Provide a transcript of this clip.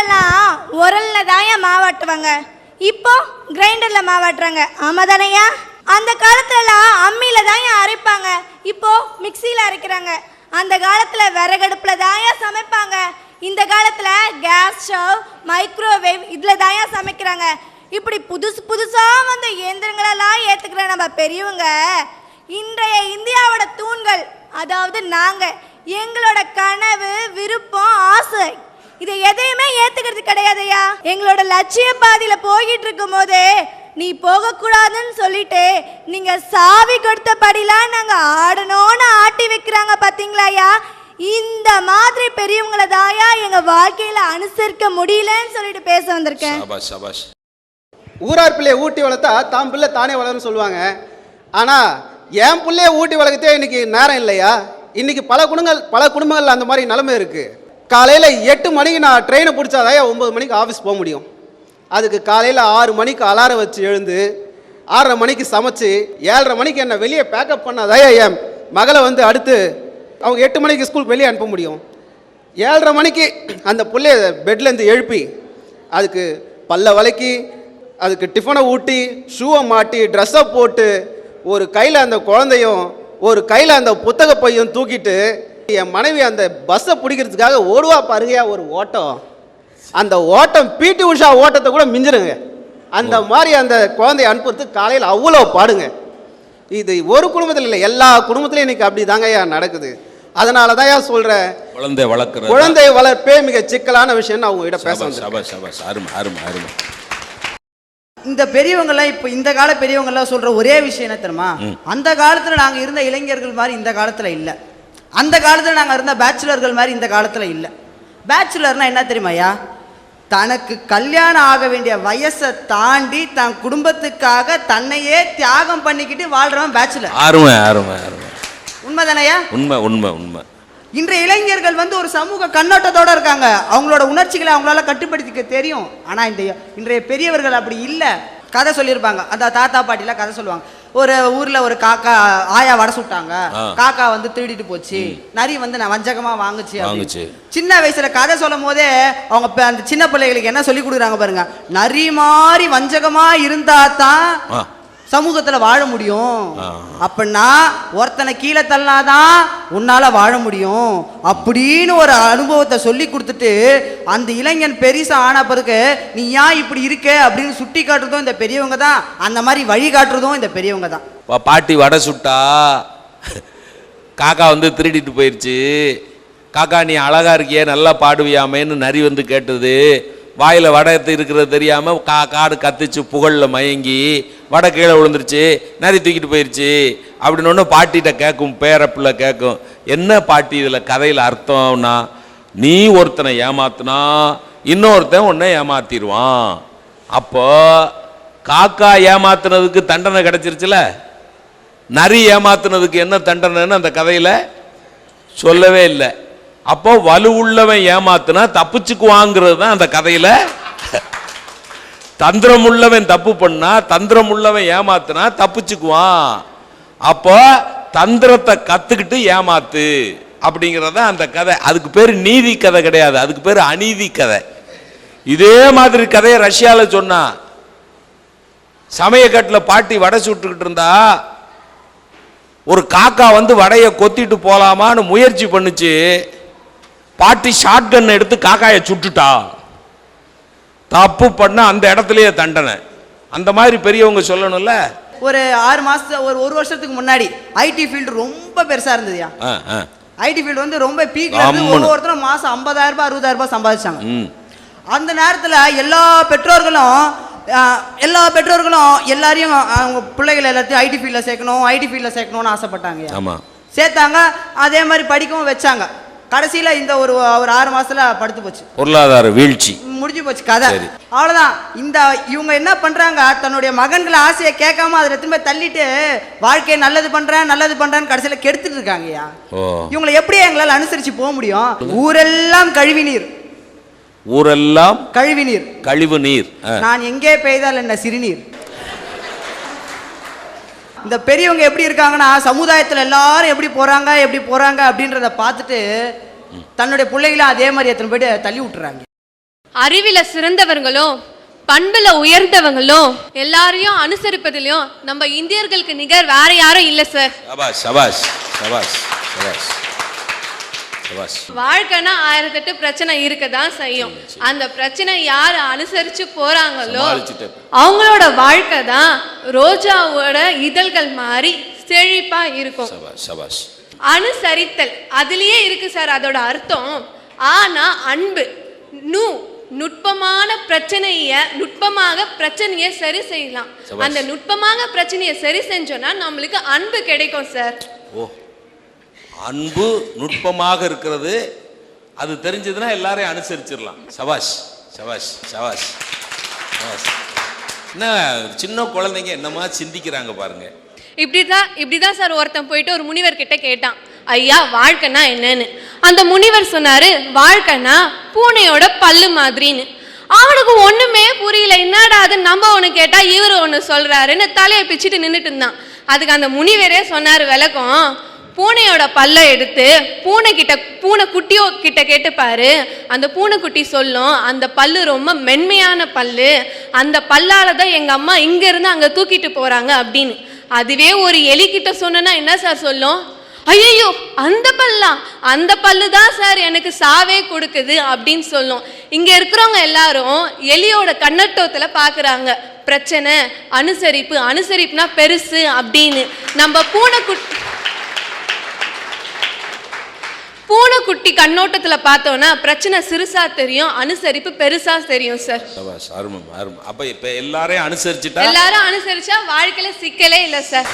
காலத்துலலாம் உரல்ல தாயா மாவாட்டுவாங்க? இப்போ கிரைண்டர்ல மாவாட்டுறாங்க. ஆமா தானையா அந்த காலத்துலலாம் அம்மியில தாயா அரைப்பாங்க? இப்போ மிக்சியில அரைக்கிறாங்க. அந்த காலத்துல விறகடுப்புல தாயா சமைப்பாங்க? இந்த காலத்துல கேஸ் ஸ்டவ் மைக்ரோவேவ் இதுல தாயா சமைக்கிறாங்க? இப்படி புதுசு புதுசா வந்த இயந்திரங்களெல்லாம் ஏத்துக்கிற நம்ம பெரியவங்க இன்றைய இந்தியாவோட தூண்கள் அதாவது நாங்க எங்களோட கனவு விருப்பம் ஆசை இதை எதையுமே ஏத்துக்கிறது கிடையாதையா எங்களோட லட்சிய பாதையில போய்கிட்டு இருக்கும் போதே நீ போகக்கூடாதுன்னு சொல்லிட்டு நீங்க சாவி கொடுத்த படிலாம் நாங்க ஆடணும்னு ஆட்டி வைக்கிறாங்க பாத்தீங்களாயா இந்த மாதிரி பெரியவங்கள தாயா எங்க வாழ்க்கையில அனுசரிக்க முடியலன்னு சொல்லிட்டு பேச வந்திருக்கேன். சபாஷ் சபாஷ் ஊரார் பிள்ளையை ஊட்டி வளர்த்தா தான் பிள்ளை தானே வளரும்னு சொல்லுவாங்க. ஆனால் என் பிள்ளைய ஊட்டி வளர்க்கத்தே இன்னைக்கு நேரம் இல்லையா? இன்னைக்கு பல குடும்பங்கள் பல குடும்பங்கள்ல அந்த மாதிரி நிலைமை இருக்கு. காலையில் எட்டு மணிக்கு நான் ட்ரெயினை பிடிச்சாதாயா ஒம்பது மணிக்கு ஆஃபீஸ் போக முடியும். அதுக்கு காலையில் ஆறு மணிக்கு அலாரம் வச்சு எழுந்து ஆறரை மணிக்கு சமைச்சு ஏழரை மணிக்கு என்னை வெளியே பேக்கப் பண்ணாதாயா என் மகளை வந்து அடுத்து அவங்க எட்டு மணிக்கு ஸ்கூலுக்கு வெளியே அனுப்ப முடியும். ஏழரை மணிக்கு அந்த பிள்ளைய பெட்லேருந்து எழுப்பி அதுக்கு பல்ல வளைக்கி அதுக்கு டிஃபனை ஊட்டி ஷூவை மாட்டி ட்ரெஸ்ஸை போட்டு ஒரு கையில் அந்த குழந்தையும் ஒரு கையில் அந்த புத்தக பையும் தூக்கிட்டு என் மனைவி அந்த பஸ்ஸை பிடிக்கிறதுக்காக ஓடுவா பாருங்கயா ஒரு ஓட்டம். அந்த ஓட்டம் பிடி உஷா ஓட்டத்தை கூட மிஞ்சிருங்க. அந்த மாதிரி அந்த குழந்தைய அனுப்புறதுக்கு காலையில் அவ்வளோ பாடுங்க. இது ஒரு குடும்பத்தில் இல்லை எல்லா குடும்பத்திலையும் இன்னைக்கு அப்படி தாங்கய்யா நடக்குது. அதனால தான் ஏன் சொல்கிறேன் குழந்தை வளர்க்குறது குழந்தை வளர்ப்பே மிக சிக்கலான விஷயம் நான் உங்ககிட்ட பேச அருமை அருமை அருமை. இந்த பெரியவங்கெல்லாம் இப்போ இந்த கால பெரியவங்கெல்லாம் சொல்ற ஒரே விஷயம் என்ன தெரியுமா? அந்த காலத்துல நாங்க இருந்த இளைஞர்கள் மாதிரி இந்த காலத்துல இல்ல. அந்த காலத்துல நாங்க இருந்த பேச்சுலர்கள் மாதிரி இந்த காலத்துல இல்ல. பேச்சுலர்னா என்ன தெரியுமாயா தனக்கு கல்யாணம் ஆக வேண்டிய வயசை தாண்டி தன் குடும்பத்துக்காக தன்னையே தியாகம் பண்ணிக்கிட்டு வாழ்றவன் பேச்சுலர் அருமை அருமை அருமை உண்மைதானையா உண்மை உண்மை உண்மை. இன்றைய இளைஞர்கள் வந்து ஒரு சமூக கண்ணோட்டத்தோட இருக்காங்க. அவங்களோட உணர்ச்சிகளை அவங்களால கட்டுப்படுத்திக்க தெரியும். ஆனா இந்த இன்றைய பெரியவர்கள் அப்படி இல்ல. கதை சொல்லியிருப்பாங்க. அந்த தாத்தா பாட்டிலாம் கதை சொல்லுவாங்க. ஒரு ஊர்ல ஒரு காக்கா ஆயா வடை சுட்டாங்க. காக்கா வந்து திருடிட்டு போச்சு. நரி வந்து நான் வஞ்சகமா வாங்குச்சு. சின்ன வயசுல கதை சொல்லும் போதே அவங்க அந்த சின்ன பிள்ளைகளுக்கு என்ன சொல்லி கொடுக்குறாங்க பாருங்க. நரி மாதிரி வஞ்சகமா இருந்தா தான் சமூகத்துல வாழ முடியும். அப்படின்னா ஒருத்தனை கீழே தள்ளினாதான் உன்னால வாழ முடியும். அப்படின்னு ஒரு அனுபவத்தை சொல்லி கொடுத்துட்டு அந்த இளைஞன் பெரிசா ஆன பிறகு நீ ஏன் இப்படி இருக்க? அப்படின்னு சுட்டி காட்டுறதும் இந்த பெரியவங்க தான். அந்த மாதிரி வழி காட்டுறதும் இந்த பெரியவங்க தான். பாட்டி வடை சுட்டா? காக்கா வந்து திருடிட்டு போயிடுச்சு காக்கா நீ அழகா இருக்கியே நல்லா பாடுவியாமேன்னு நரி வந்து கேட்டது. வாயில வடை இருக்கிறது தெரியாம கா காடு கத்துச்சு புகழ்ல மயங்கி வடை கீழே விழுந்துருச்சு நரி தூக்கிட்டு போயிடுச்சு அப்படின்னு ஒன்று பாட்டிகிட்ட கேட்கும் பேர பிள்ளை கேட்கும் என்ன பாட்டி இதில் கதையில் அர்த்தம்னா நீ ஒருத்தனை ஏமாத்துனா இன்னொருத்தன் உன்னை ஏமாத்திடுவான். அப்போ காக்கா ஏமாத்துனதுக்கு தண்டனை கிடைச்சிருச்சுல? நரி ஏமாத்துனதுக்கு என்ன தண்டனைன்னு அந்த கதையில் சொல்லவே இல்லை. அப்போ வலுவுள்ளவன் ஏமாத்துனா தப்பிச்சுக்குவாங்கிறது தான் அந்த கதையில் தந்திரம் உள்ளவன் தப்பு பண்ணா தந்திரம் உள்ளவன் ஏமாத்துனா தப்பிச்சுக்குவான். அப்போ தந்திரத்தை கத்துக்கிட்டு ஏமாத்து அப்படிங்கிறத அந்த கதை. அதுக்கு பேர் நீதி கதை கிடையாது. அதுக்கு பேர் அநீதி கதை. இதே மாதிரி கதையை ரஷ்யாவில் சொன்னான் சமயக்கட்டில் பாட்டி வடை சுட்டுக்கிட்டு இருந்தா ஒரு காக்கா வந்து வடையை கொத்திட்டு போலாமான்னு முயற்சி பண்ணுச்சு. பாட்டி ஷார்ட் கன் எடுத்து காக்காயை சுட்டுட்டா. தப்பு பண்ண அந்த இடத்துலயே தண்டனை. அந்த மாதிரி பெரியவங்க சொல்லணும்ல? ஒரு ஆறு மாசத்து ஒரு ஒரு வருஷத்துக்கு முன்னாடி ஐடி ஃபீல்டு ரொம்ப பெருசா இருந்ததுயா. ஐடி ஃபீல்டு வந்து ரொம்ப பீக்ல இருந்து. ஒவ்வொருத்தரும் மாசம் ஐம்பதாயிரம் ரூபாய் அறுபதாயிரம் ரூபாய் சம்பாதிச்சாங்க. அந்த நேரத்துல எல்லா பெற்றோர்களும் எல்லா பெற்றோர்களும் எல்லாரையும் அவங்க பிள்ளைகள் எல்லாத்தையும் ஐடி ஃபீல்டில் சேர்க்கணும் ஐடி ஃபீல்டில் சேர்க்கணும்னு ஆசைப்பட்டாங்க. சேர்த்தாங்க. அதே மாதிரி படிக்கவும் வச்சாங்க. கடைசியில இந்த ஒரு ஒரு ஆறு மாசத்துல படுத்து போச்சு. பொருளாதார வீழ்ச்சி. முடிஞ்சு போச்சு கதை. அவ்வளவுதான். இந்த இவங்க என்ன பண்றாங்க? தன்னுடைய மகன்களை ஆசையை கேட்காம அதில் திரும்ப தள்ளிட்டு வாழ்க்கையை நல்லது பண்றேன் நல்லது பண்றேன்னு கடைசியில கெடுத்துட்டு இருக்காங்கய்யா. ஓ. இவங்களை எப்படி எங்களால் அனுசரிச்சு போக முடியும்? ஊரெல்லாம் கழிவு நீர். ஊரெல்லாம் கழிவு நீர். கழிவு நீர். நான் எங்கே பெய்தால் என்ன சிறுநீர்? இந்த பெரியவங்க எப்படி இருக்காங்கன்னா சமுதாயத்துல எல்லாரும் எப்படி போறாங்க எப்படி போறாங்க அப்படின்றத பார்த்துட்டு தன்னுடைய பிள்ளைகளை அதே மாதிரி எத்தனை போயிட்டு தள்ளி விட்டுறாங்க. அறிவில சிறந்தவங்களும் பண்புல உயர்ந்தவங்களும் எல்லாரையும் அனுசரிப்பதிலையும் நம்ம இந்தியர்களுக்கு நிகர் வேற யாரும் இல்ல சார் சபாஷ் சபாஷ் சபாஷ் சபாஷ் வாழ்க்கைனா ஆயிரத்தெட்டு பிரச்சனை இருக்கதான் செய்யும். அந்த பிரச்சனை யார் அனுசரிச்சு போறாங்களோ. அவங்களோட வாழ்க்கை தான் ரோஜாவோட இதழ்கள் மாதிரி செழிப்பா இருக்கும். அனுசரித்தல் அதுலயே இருக்கு சார் அதோட அர்த்தம். ஆனா அன்பு நு நுட்பமான பிரச்சனைய நுட்பமாக பிரச்சனையை சரி செய்யலாம். அந்த நுட்பமாக பிரச்சனையை சரி செஞ்சோம்னா நம்மளுக்கு அன்பு கிடைக்கும் சார். ஓ அன்பு நுட்பமாக இருக்கிறது. அது தெரிஞ்சதுன்னா எல்லாரையும் அனுசரிச்சிடலாம். சபாஷ் சபாஷ் சபாஷ் சபாஷ். என்ன சின்ன குழந்தைங்க என்னமா சிந்திக்கிறாங்க பாருங்க. இப்படிதான் இப்படிதான் சார் ஒருத்தன் போயிட்டு ஒரு முனிவர் கிட்ட கேட்டான். ஐயா வாழ்க்கைனா என்னன்னு? அந்த முனிவர் சொன்னாரு வாழ்க்கைனா பூனையோட பல்லு மாதிரின்னு. அவனுக்கு ஒண்ணுமே புரியல என்னடா அது? நம்ம ஒண்ணு கேட்டா இவர் ஒண்ணு சொல்றாருன்னு தலையை பிச்சுட்டு நின்றுட்டு இருந்தான். அதுக்கு அந்த முனிவரே சொன்னாரு விளக்கம் பூனையோட பல்லை எடுத்து பூனை கிட்ட பூனை குட்டியோ கிட்ட கேட்டுப்பாரு அந்த பூனைக்குட்டி சொல்லும் அந்த பல்லு ரொம்ப மென்மையான பல்லு. அந்த பல்லால தான் எங்க அம்மா இங்க இருந்து அங்க தூக்கிட்டு போறாங்க அப்படின்னு. அதுவே ஒரு எலி கிட்ட சொன்னா என்ன சார் சொல்லும்? ஐயோ அந்த பல்லா அந்த பல்லு தான் சார் எனக்கு சாவே கொடுக்குது அப்படின்னு சொல்லும். இங்க இருக்கிறவங்க எல்லாரும் எலியோட கண்ணட்டோத்துல பாக்குறாங்க. பிரச்சனை அனுசரிப்பு அனுசரிப்புனா பெருசு அப்படின்னு. நம்ம பூனைக்குட்டி பூனைக்குட்டி கண்ணோட்டத்துல பார்த்தோன்னா பிரச்சனை சிறுசா தெரியும் அனுசரிப்பு பெருசா தெரியும் சார். அப்ப இப்ப எல்லாரையும் அனுசரிச்சுட்டா? எல்லாரும் அனுசரிச்சா வாழ்க்கையில சிக்கலே இல்லை சார்.